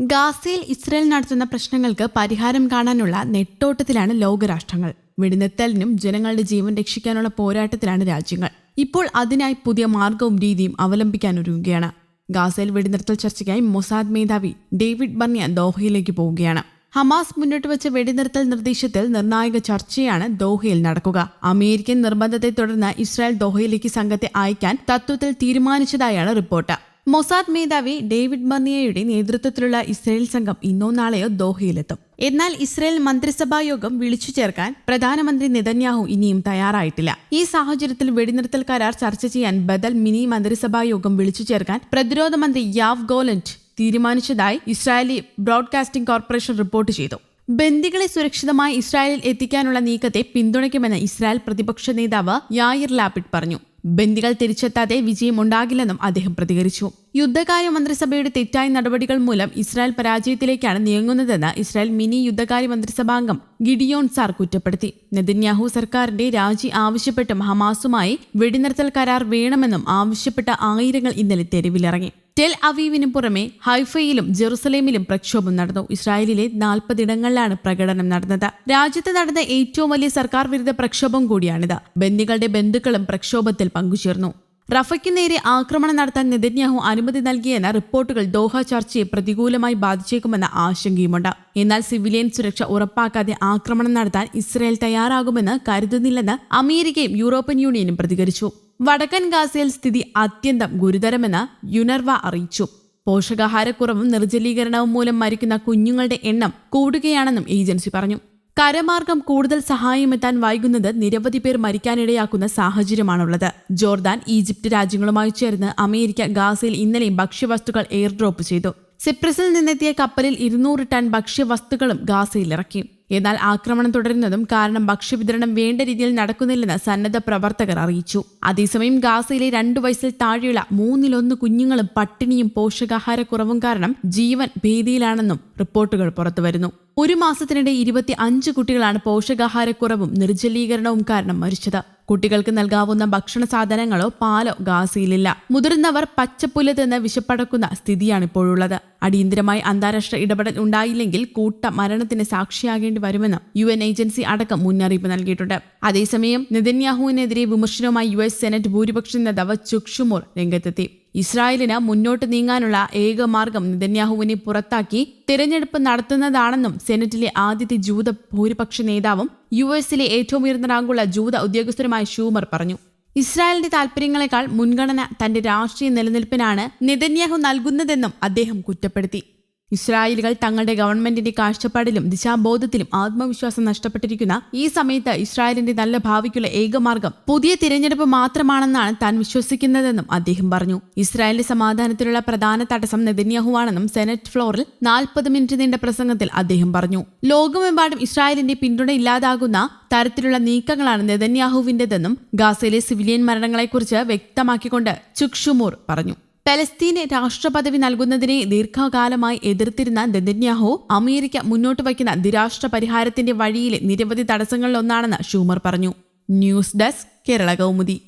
ഗാസയിൽ ഇസ്രയേൽ നടത്തുന്ന പ്രശ്നങ്ങൾക്ക് പരിഹാരം കാണാനുള്ള നെട്ടോട്ടത്തിലാണ് ലോകരാഷ്ട്രങ്ങൾ. വെടിനിർത്തലിനും ജനങ്ങളുടെ ജീവൻ രക്ഷിക്കാനുള്ള പോരാട്ടത്തിലാണ് രാജ്യങ്ങൾ. ഇപ്പോൾ അതിനായി പുതിയ മാർഗവും രീതിയും അവലംബിക്കാൻ ഒരുങ്ങുകയാണ് ഗാസയിൽ വെടിനിർത്തൽ ചർച്ചയ്ക്കായി മൊസാദ് മേധാവി ഡേവിഡ് ബർണിയ ദോഹയിലേക്ക് പോവുകയാണ്. ഹമാസ് മുന്നോട്ട് വെച്ച വെടിനിർത്തൽ നിർദ്ദേശത്തിൽ നിർണായക ചർച്ചയാണ് ദോഹയിൽ നടക്കുക. അമേരിക്കൻ നിർബന്ധത്തെ തുടർന്ന് ഇസ്രായേൽ ദോഹയിലേക്ക് സംഘത്തെ അയക്കാൻ തത്വത്തിൽ തീരുമാനിച്ചതായാണ് റിപ്പോർട്ട്. മൊസാദ് മേധാവി ഡേവിഡ് ബർണിയയുടെ നേതൃത്വത്തിലുള്ള ഇസ്രയേൽ സംഘം ഇന്നോ നാളെയോ ദോഹയിലെത്തും. എന്നാൽ ഇസ്രയേൽ മന്ത്രിസഭാ യോഗം വിളിച്ചു ചേർക്കാൻ പ്രധാനമന്ത്രി നെതന്യാഹു ഇനിയും തയ്യാറായിട്ടില്ല. ഈ സാഹചര്യത്തിൽ വെടിനിർത്തൽ കരാർ ചർച്ച ചെയ്യാൻ ബദൽ മിനി മന്ത്രിസഭാ യോഗം വിളിച്ചു ചേർക്കാൻ പ്രതിരോധ മന്ത്രി യാവ് ഗോലന്റ് തീരുമാനിച്ചതായി ഇസ്രായേലി ബ്രോഡ്കാസ്റ്റിംഗ് കോർപ്പറേഷൻ റിപ്പോർട്ട് ചെയ്തു. ബന്ദികളെ സുരക്ഷിതമായി ഇസ്രായേലിൽ എത്തിക്കാനുള്ള നീക്കത്തെ പിന്തുണയ്ക്കുമെന്ന് ഇസ്രായേൽ പ്രതിപക്ഷ നേതാവ് യായിർ ലാപിഡ് പറഞ്ഞു. ബന്ദികൾ തിരിച്ചെത്താതെ വിജയമുണ്ടാകില്ലെന്നും അദ്ദേഹം പ്രതികരിച്ചു. യുദ്ധകാര്യ മന്ത്രിസഭയുടെ തെറ്റായ നടപടികൾ മൂലം ഇസ്രായേൽ പരാജയത്തിലേക്കാണ് നീങ്ങുന്നതെന്ന് ഇസ്രായേൽ മിനി യുദ്ധകാര്യ മന്ത്രിസഭാംഗം ഗിഡിയോൺ സാർ കുറ്റപ്പെടുത്തി. നെതിന്യാഹു സർക്കാരിന്റെ രാജി ആവശ്യപ്പെട്ടും ഹമാസുമായി വെടിനിർത്തൽ കരാർ വേണമെന്നും ആവശ്യപ്പെട്ട ആയിരങ്ങൾ ഇന്നലെ തെരുവിലിറങ്ങി. ടെൽ അവീവിന് പുറമെ ഹൈഫയിലും ജെറുസലേമിലും പ്രക്ഷോഭം നടന്നു. ഇസ്രായേലിലെ നാൽപ്പതിടങ്ങളിലാണ് പ്രകടനം നടന്നത്. രാജ്യത്ത് നടന്ന ഏറ്റവും വലിയ സർക്കാർ വിരുദ്ധ പ്രക്ഷോഭം കൂടിയാണിത്. ബന്ദികളുടെ ബന്ധുക്കളും പ്രക്ഷോഭത്തിൽ പങ്കുചേർന്നു. റഫയ്ക്ക് നേരെ ആക്രമണം നടത്താൻ നെതന്യാഹു അനുമതി നൽകിയെന്ന റിപ്പോർട്ടുകൾ ദോഹ ചർച്ചയെ പ്രതികൂലമായി ബാധിച്ചേക്കുമെന്ന ആശങ്കയുമുണ്ട്. എന്നാൽ സിവിലിയൻ സുരക്ഷ ഉറപ്പാക്കാതെ ആക്രമണം നടത്താൻ ഇസ്രായേൽ തയ്യാറാകുമെന്ന് കരുതുന്നില്ലെന്ന് അമേരിക്കയും യൂറോപ്യൻ യൂണിയനും പ്രതികരിച്ചു. വടക്കൻ ഗാസയിൽ സ്ഥിതി അത്യന്തം ഗുരുതരമെന്ന് യുനർവ അറിയിച്ചു. പോഷകാഹാരക്കുറവും നിർജലീകരണവും മൂലം മരിക്കുന്ന കുഞ്ഞുങ്ങളുടെ എണ്ണം കൂടുകയാണെന്നും ഏജൻസി പറഞ്ഞു. കരമാർഗം കൂടുതൽ സഹായമെത്താൻ വൈകുന്നത് നിരവധി പേർ മരിക്കാനിടയാക്കുന്ന സാഹചര്യമാണുള്ളത്. ജോർദാൻ ഈജിപ്ത് രാജ്യങ്ങളുമായി ചേർന്ന് അമേരിക്ക ഗാസയിൽ ഇന്നലെയും ഭക്ഷ്യവസ്തുക്കൾ എയർ ഡ്രോപ്പ് ചെയ്തു. സിപ്രസിൽ നിന്നെത്തിയ കപ്പലിൽ ഇരുന്നൂറ് ടൺ ഭക്ഷ്യവസ്തുക്കളും ഗാസയിൽ ഇറക്കി എന്നാൽ ആക്രമണം തുടരുന്നതും കാരണം ഭക്ഷ്യവിതരണം വേണ്ട രീതിയിൽ നടക്കുന്നില്ലെന്ന് സന്നദ്ധ പ്രവർത്തകർ അറിയിച്ചു. അതേസമയം ഗാസയിലെ രണ്ടു വയസ്സിൽ താഴെയുള്ള മൂന്നിലൊന്ന് കുഞ്ഞുങ്ങളും പട്ടിണിയും പോഷകാഹാരക്കുറവും കാരണം ജീവൻ ഭീതിയിലാണെന്നും റിപ്പോർട്ടുകൾ പുറത്തുവരുന്നു. ഒരു മാസത്തിനിടെ ഇരുപത്തി അഞ്ച് കുട്ടികളാണ് പോഷകാഹാരക്കുറവും നിർജലീകരണവും കാരണം മരിച്ചത്. കുട്ടികൾക്ക് നൽകാവുന്ന ഭക്ഷണ സാധനങ്ങളോ പാലോ ഗാസയിലില്ല മുതിർന്നവർ പച്ചപ്പുല്ല് തിന്ന് വിശപ്പടക്കുന്ന സ്ഥിതിയാണ് ഇപ്പോഴുള്ളത്. അടിയന്തരമായി അന്താരാഷ്ട്ര ഇടപെടൽ ഉണ്ടായില്ലെങ്കിൽ കൂട്ട മരണത്തിന് സാക്ഷിയാകേണ്ടി വരുമെന്ന് യു എൻ ഏജൻസി അടക്കം മുന്നറിയിപ്പ് നൽകിയിട്ടുണ്ട്. അതേസമയം നെതന്യാഹുവിനെതിരെ വിമർശനവുമായി യു എസ് സെനറ്റ് ഭൂരിപക്ഷ നേതാവ് ചുക്ഷുമോർ രംഗത്തെത്തി. ഇസ്രായേലിന് മുന്നോട്ട് നീങ്ങാനുള്ള ഏക മാർഗം നെതന്യാഹുവിനെ പുറത്താക്കി തിരഞ്ഞെടുപ്പ് നടത്തുന്നതാണെന്നും സെനറ്റിലെ ആദ്യത്തെ ജൂത ഭൂരിപക്ഷ നേതാവും യു എസിലെ ഏറ്റവും ഉയർന്ന റാങ്കുള്ള ജൂത ഉദ്യോഗസ്ഥരുമായ ഷൂമർ പറഞ്ഞു. ഇസ്രായേലിന്റെ താൽപര്യങ്ങളെക്കാൾ മുൻഗണന തന്റെ രാഷ്ട്രീയ നിലനിൽപ്പിനാണ് നെതന്യാഹു നൽകുന്നതെന്നും അദ്ദേഹം കുറ്റപ്പെടുത്തി. ഇസ്രായേലുകൾ തങ്ങളുടെ ഗവൺമെന്റിന്റെ കാഴ്ചപ്പാടിലും ദിശാബോധത്തിലും ആത്മവിശ്വാസം നഷ്ടപ്പെട്ടിരിക്കുന്ന ഈ സമയത്ത് ഇസ്രായേലിന്റെ നല്ല ഭാവിക്കുള്ള ഏകമാർഗം പുതിയ തിരഞ്ഞെടുപ്പ് മാത്രമാണെന്നാണ് താൻ വിശ്വസിക്കുന്നതെന്നും അദ്ദേഹം പറഞ്ഞു. ഇസ്രായേലിന്റെ സമാധാനത്തിലുള്ള പ്രധാന തടസ്സം നെതന്യാഹുവാണെന്നും സെനറ്റ് ഫ്ലോറിൽ നാൽപ്പത് മിനിറ്റ് നീണ്ട പ്രസംഗത്തിൽ അദ്ദേഹം പറഞ്ഞു. ലോകമെമ്പാടും ഇസ്രായേലിന്റെ പിന്തുണ ഇല്ലാതാകുന്ന തരത്തിലുള്ള നീക്കങ്ങളാണ് നെതന്യാഹുവിന്റെതെന്നും ഗാസയിലെ സിവിലിയൻ മരണങ്ങളെക്കുറിച്ച് വ്യക്തമാക്കിക്കൊണ്ട് ചുക്ഷുമൂർ പറഞ്ഞു. പലസ്തീന് രാഷ്ട്രപദവി നൽകുന്നതിനെ ദീർഘകാലമായി എതിർത്തിരുന്ന ദന്യാഹു അമേരിക്ക മുന്നോട്ട് വയ്ക്കുന്ന ദ്വിരാഷ്ട്ര പരിഹാരത്തിന്റെ വഴിയിലെ നിരവധി തടസ്സങ്ങളിലൊന്നാണെന്ന് ഷൂമർ പറഞ്ഞു. News desk Kerala Kaumudi.